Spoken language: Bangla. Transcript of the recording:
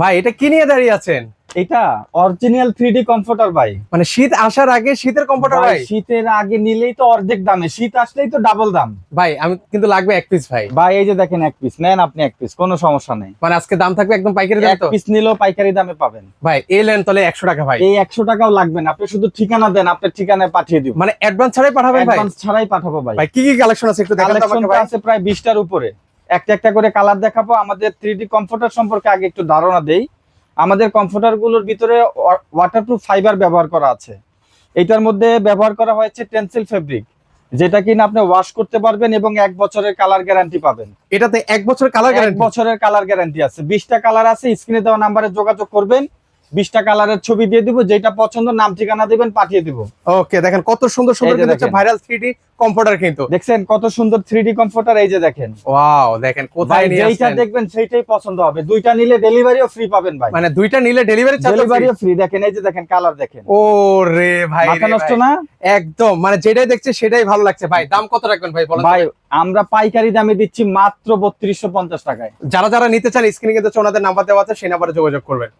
ভাই এটা কি নিয়ে দাঁড়িয়ে আছেন? এটা অরিজিনাল থ্রি ডি কমফোর্টার ভাই। মানে শীত আসার আগে শীতের কম্পিউটার ভাই, শীতের আগে নিলেই তো অর্ধেক দামে শীত আসলেই তো ডাবল দাম। ভাই আমি কিন্তু লাগবে এক পিস ভাই। ভাই এই যে দেখেন এক পিস নেন আপনি এক পিস কোনো সমস্যা নেই। মানে আজকে দাম থাকবে একদম পাইকারি দাম এক তো? পিস নিলেও পাইকারি দামে পাবেন। ভাই এই লেন তাহলে একশো টাকা ভাই। এই একশো টাকাও লাগবে না আপনি শুধু ঠিকানা দেন আপনার ঠিকানায় পাঠিয়ে দিব মানে অ্যাডভান্স ছাড়াই পাঠাবেন ভাই? অ্যাডভান্স ছাড়াই পাঠাবো ভাই। ভাই কি কি কালেকশন আছে একটু দেখান তো আমাকে ভাই? আছে প্রায় বিশটার উপরে। একটা একটা করে কালার দেখাবো। আমাদের থ্রি ডি কমফোর্টার সম্পর্কে আগে একটু ধারণা দেই। আমাদের কমফোর্টারগুলোর ভিতরে ওয়াটারপ্রুফ ফাইবার ব্যবহার করা আছে। এটার মধ্যে ব্যবহার করা হয়েছে টেন্সিল ফেব্রিক যেটা কিনা আপনি ওয়াশ করতে পারবেন এবং এক বছরের কালার গ্যারান্টি পাবেন। এটাতে এক বছরের কালার এক বছরের কালার গ্যারান্টি আছে। বিশটা কালার আছে স্ক্রিনে দেওয়া নাম্বারে যোগাযোগ করবেন। বিশটা কালারের ছবি দিয়ে দিব যেটা পছন্দ নাম ঠিকানা দিবেন পাঠিয়ে দিব। ওকে দেখেন কত সুন্দর সুন্দর কিন্তু হচ্ছে ভাইরাল থ্রি কম্পিউটার কিন্তু। দেখছেন কত সুন্দর থ্রি ডি কমফোর্টার এই যে দেখেন। ওয়াও দেখেন কোথায় নিয়ে আসছেন? দেখবেন সেইটাই পছন্দ হবে। দুইটা নিলে ডেলিভারিও ফ্রি পাবেন ভাই। মানে দুইটা নিলে ডেলিভারি চার্জ ডেলিভারিও ফ্রি দেখেন এই যে দেখেন কালার দেখেন। ও রে ভাই মাথা নষ্ট না? একদম মানে যেটাই দেখছে সেটাই ভালো লাগছে। ভাই দাম কত রাখবেন ভাই বলেন ভাই আমরা পাইকারি দামে দিচ্ছি মাত্র বত্রিশশো পঞ্চাশ টাকায়। যারা যারা নিতে চান স্ক্রিনে কিন্তু ওনাদের নাম্বার দেওয়া আছে সেই নাম্বারে যোগাযোগ করবেন।